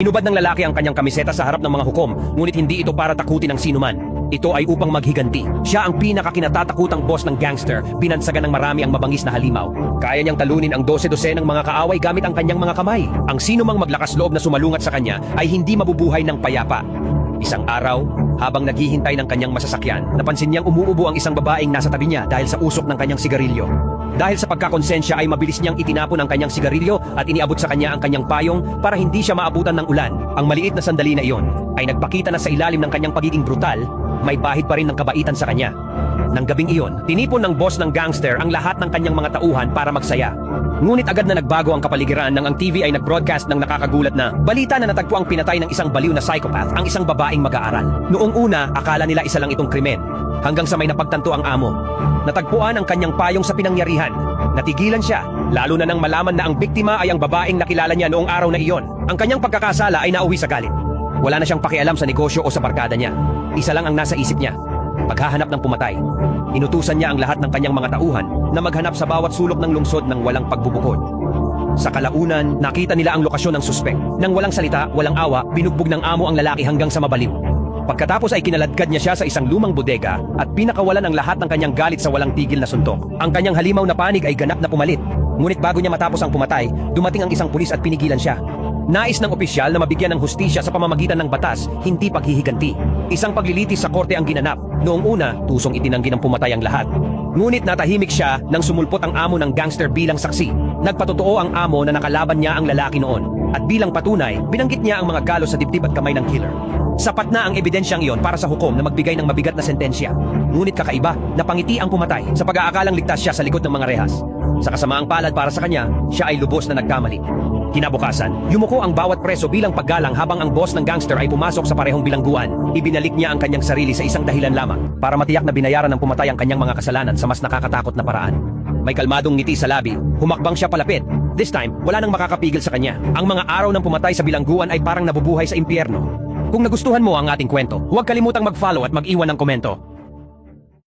Inubad ng lalaki ang kanyang kamiseta sa harap ng mga hukom, ngunit hindi ito para takutin ng sinuman. Ito ay upang maghiganti. Siya ang pinakakinatatakutang boss ng gangster, binansagan ng marami ang mabangis na halimaw. Kaya niyang talunin ang 12-12 ng mga kaaway gamit ang kanyang mga kamay. Ang sinumang maglakas loob na sumalungat sa kanya ay hindi mabubuhay ng payapa. Isang araw, habang naghihintay ng kanyang masasakyan, napansin niyang umuubo ang isang babaeng nasa tabi niya dahil sa usok ng kanyang sigarilyo. Dahil sa pagkakonsensya ay mabilis niyang itinapon ang kanyang sigarilyo at iniabot sa kanya ang kanyang payong para hindi siya maabutan ng ulan. Ang maliit na sandali na iyon ay nagpakita na sa ilalim ng kanyang pagiging brutal, may bahid pa rin ng kabaitan sa kanya. Nang gabing iyon, tinipon ng boss ng gangster ang lahat ng kanyang mga tauhan para magsaya. Ngunit agad na nagbago ang kapaligiran nang ang TV ay nag-broadcast ng nakakagulat na balita na natagpo ang pinatay ng isang baliw na psychopath ang isang babaeng mag-aaral. Noong una, akala nila isa lang itong krimen, hanggang sa may napagtanto ang amo. Natagpuan ang kanyang payong sa pinangyarihan. Natigilan siya, lalo na nang malaman na ang biktima ay ang babaeng nakilala niya noong araw na iyon. Ang kanyang pagkakasala ay nauwi sa galit. Wala na siyang pakialam sa negosyo o sa barkada niya. Isa lang ang nasa isip niya, paghahanap ng pumatay. Inutusan niya ang lahat ng kanyang mga tauhan na maghanap sa bawat sulok ng lungsod ng walang pagbubukod. Sa kalaunan, nakita nila ang lokasyon ng suspek. Nang walang salita, walang awa, binugbog ng amo ang lalaki hanggang sa mabaliw. Pagkatapos ay kinaladkad niya siya sa isang lumang bodega at pinakawalan ang lahat ng kanyang galit sa walang tigil na suntok. Ang kanyang halimaw na panig ay ganap na pumalit. Ngunit bago niya matapos ang pumatay, dumating ang isang pulis at pinigilan siya. Nais ng opisyal na mabigyan ng hustisya sa pamamagitan ng batas, hindi paghihiganti. Isang paglilitis sa korte ang ginanap. Noong una, tusong itinanggi ng pumatay ang lahat. Ngunit natahimik siya nang sumulpot ang amo ng gangster bilang saksi. Nagpatotoo ang amo na nakalaban niya ang lalaki noon. At bilang patunay, binanggit niya ang mga galos sa dibdib at kamay ng killer. Sapat na ang ebidensyang iyon para sa hukom na magbigay ng mabigat na sentensya. Ngunit kakaiba, napangiti ang pumatay sa pag-aakalang ligtas siya sa likod ng mga rehas. Sa kasamaang palad para sa kanya, siya ay lubos na nagkamali. Kinabukasan, yumuko ang bawat preso bilang paggalang habang ang boss ng gangster ay pumasok sa parehong bilangguan. Ibinalik niya ang kanyang sarili sa isang dahilan lamang para matiyak na binayaran ng pumatay ang kanyang mga kasalanan sa mas nakakatakot na paraan. May kalmadong ngiti sa labi, humakbang siya palapit. This time, wala nang makakapigil sa kanya. Ang mga araw ng pumatay sa bilangguan ay parang nabubuhay sa impyerno. Kung nagustuhan mo ang ating kwento, huwag kalimutang mag-follow at mag-iwan ng komento.